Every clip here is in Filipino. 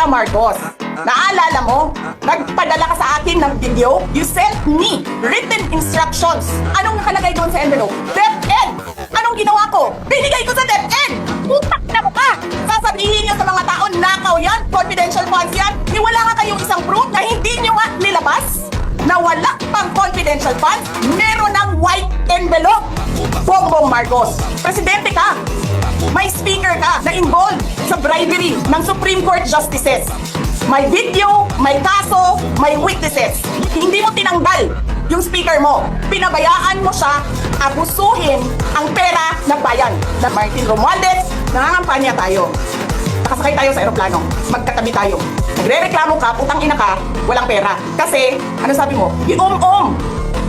Lisa Marcos, naalala mo? Nagpadala ka sa akin ng video? You sent me written instructions. Anong nakalagay doon sa envelope? DepEd! Anong ginawa ko? Binigay ko sa DepEd! Putak na mo ka! Sasabihin niyo sa mga tao, nakaw yan, confidential funds yan, ni wala nga kayong isang proof na hindi niyo nga nilabas? Na wala pang confidential funds, meron ng white envelope! Bongbong Marcos, presidente ka! May speaker ka na involved bribery ng Supreme Court justices. May video, may kaso, may witnesses. Hindi mo tinanggal yung speaker mo. Pinabayaan mo siya abusuhin ang pera ng bayan. Na Martin Romualdez, nangangampanya tayo. Nakasakay tayo sa eroplano. Magkatabi tayo. Nagre-reklamo ka, putang ina ka, walang pera. Kasi, ano sabi mo? Iom-om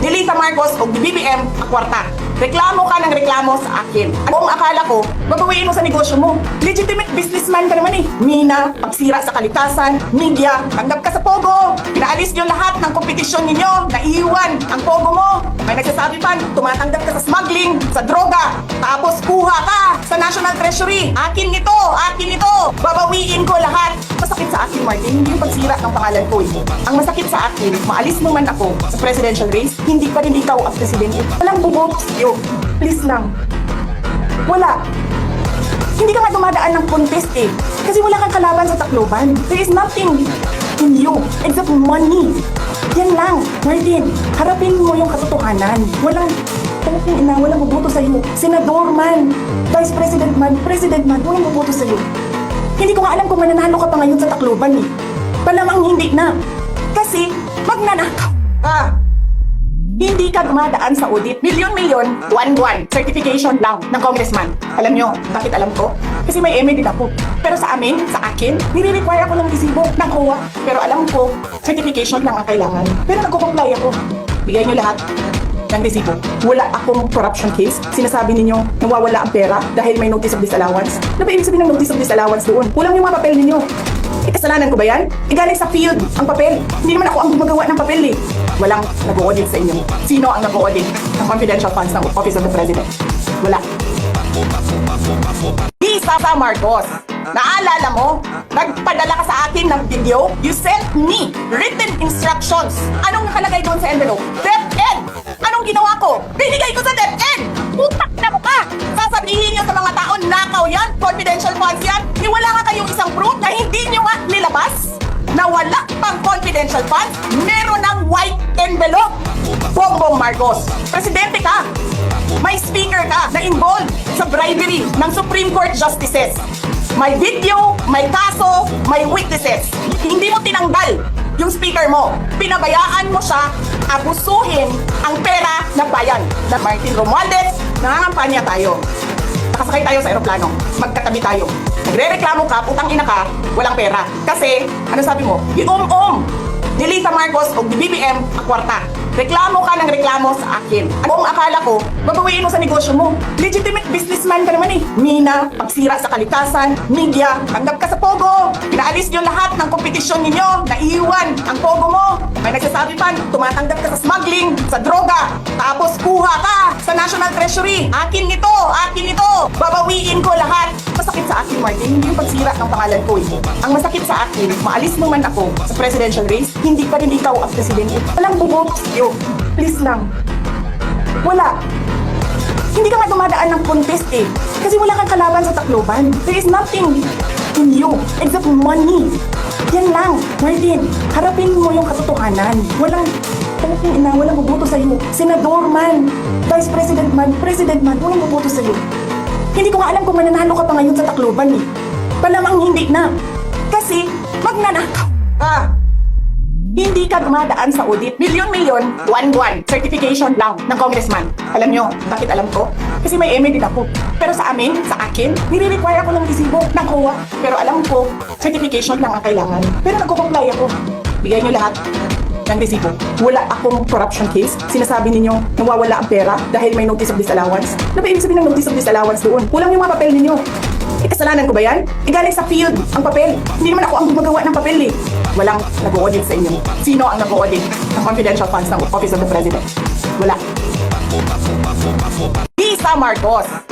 ni Lisa Marcos o BBM ang kwarta. Reklamo ka ng reklamo sa akin. Kung akala ko, babawiin mo sa negosyo mo. Legitimate businessman ka naman eh. Mina, pagsira sa kalikasan, media, tanggap ka sa Pogo. Pinaalis niyo lahat ng kompetisyon ninyo, naiiwan ang Pogo mo. May nagsasabi pa, tumatanggap ka sa smuggling, sa droga, tapos kuha ka sa National Treasury. Akin nito, akin nito. Babawiin ko lahat. Martin, hindi yung pagsira ng pangalan ko eh. Ang masakit sa akin, maalis mo man ako sa presidential race, hindi pa rin ikaw ang presidente. Walang buboto sa'yo. Please lang. Wala. Hindi ka nga dumadaan ng contest eh. Kasi wala kang kalaban sa Tacloban. There is nothing in you except money. Yan lang. Martin, harapin mo yung katotohanan. Walang Tangking ina, walang buboto sa'yo. Senador man, Vice President man, President man, walang buboto sa'yo. Hindi ko nga alam kung mananalo ka pa ngayon sa Tacloban eh. Palamang hindi na. Kasi, magnanakaw ka. Hindi ka dumadaan sa audit. Milyon-milyon, buwan-buwan, certification lang ng congressman. Alam nyo, bakit alam ko? Kasi may MA din ako. Pero sa amin, sa akin, nire-require ako ng resibo ng COA. Pero alam ko, certification lang ang kailangan. Pero nagko-comply ako. Bigay nyo lahat ng resibo. Wala akong corruption case. Sinasabi ninyo, nawawala ang pera dahil may notice of disallowance. Ano ba ibig sabihin ng notice of disallowance doon? Kulang yung mga papel ninyo. Eh, kasalanan ko ba yan? Galing sa field ang papel. Hindi naman ako ang gumagawa ng papel eh. Walang nag-audit sa inyo. Sino ang nag-audit ng confidential funds ng Office of the President? Wala. Lisa Marcos, naalala mo? Nagpadala ka sa akin ng video? You sent me written instructions. Anong nakalagay doon sa envelope? DepEd! Anong ginawa ko? Binigay ko sa DepEd! Putak na mo ka! Sasabihin niyo sa mga tao, nakaw yan, confidential funds yan, ni wala nga kayong isang proof na hindi niyo nga nilabas? Na wala pang confidential funds, meron ng white envelope. Bongbong Marcos, presidente ka! May speaker ka na involved sa bribery ng Supreme Court justices. May video, may kaso, may witnesses. Hindi mo tinanggal yung speaker mo. Pinabayaan mo siya abusuhin ang pera ng bayan. Na Martin Romualdez, nangangampanya tayo. Nakasakay tayo sa eroplano. Magkatabi tayo. Nagre-reklamo ka, putang ina ka, walang pera. Kasi, ano sabi mo? Iom-om ni Lisa Marcos o BBM ang. Reklamo ka ng reklamo sa akin. Kung akala ko, babawiin mo sa negosyo mo. Legitimate businessman ka naman eh. Mina, pagsira sa kalikasan, media, tanggap ka sa Pogo. Pinaalis niyo lahat ng kompetisyon ninyo, mo. Pa, tumatanggap ka sa smuggling, sa droga, tapos kuha ka sa National Treasury. Akin nito, akin ito. Babawiin ko lahat. Masakit sa akin, Martin, hindi yung pagsira ng pangalan ko eh. Ang masakit sa akin, maalis mo man ako sa presidential race, hindi pa rin ikaw ang presidente. Walang buboto sa'yo. Please lang. Wala. Hindi ka nga dumadaan ng contest eh. Kasi wala kang kalaban sa Tacloban. There is nothing in you except money. Yan lang. Martin, harapin mo yung katotohanan. Walang Tangking ina, walang buboto sa'yo. Senador man, Vice President man, President man, walang buboto sa'yo. Hindi ko nga alam kung mananalo ka pa ngayon sa Tacloban eh. Palamang hindi na. Kasi, magnanakaw ka. Hindi ka dumadaan sa audit. Milyon-milyon, buwan-buwan, certification lang ng congressman. Alam nyo, bakit alam ko? Kasi may MA din ako. Pero sa amin, sa akin, nire-require ako ng resibo ng COA. Pero alam ko, certification lang ang kailangan. Pero nagko-comply ako. Bigay nyo lahat ng resibo. Wala akong corruption case. Sinasabi ninyo, nawawala ang pera dahil may notice of disallowance. Ano ba ibig sabihin ng notice of disallowance doon? Kulang yung mga papel ninyo. Eh, kasalanan ko ba yan? Eh, sa field ang papel. Hindi naman ako ang gumagawa ng papel eh. Walang nag-audit sa inyo. Sino ang nag-audit ng confidential funds ng Office of the President? Wala. Lisa Marcos,